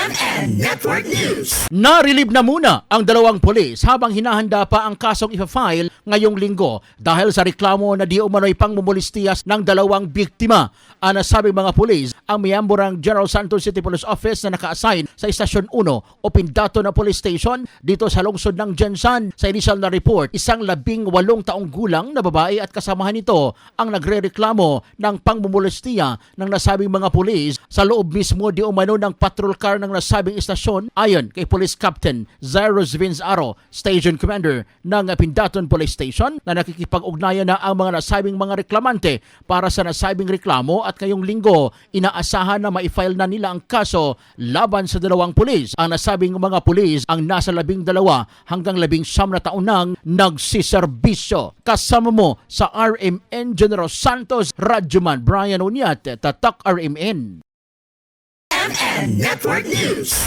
MN Network News. Narilib na muna ang dalawang pulis habang hinahanda pa ang kasong ipa-file ngayong linggo dahil sa reklamo na di umano'y pangmumulistiyas ng dalawang biktima. Ang nasabing mga pulis, ang miyembro ng General Santos City Police Office na naka-assign sa Istasyon 1 o Pindato na Police Station dito sa lungsod ng Jensan. Sa initial na report, isang labing walong taong gulang na babae at kasamahan nito ang nagre-reklamo ng pangmumulistiya ng nasabing mga pulis sa loob mismo di umano ng patrol car ng nasabing istasyon ayon kay Police Captain Zairos Vince Aro, Station Commander ng Pindaton Police Station na nakikipag-ugnayan na ang mga nasabing mga reklamante para sa nasabing reklamo at ngayong linggo inaasahan na ma-file na nila ang kaso laban sa dalawang pulis. Ang nasabing mga pulis ang nasa labing dalawa hanggang labing siyam na taon nang nagsiserbisyo. Kasama mo sa RMN General Santos, Radyoman Brian Unyat, Tatak RMN. MN Network News.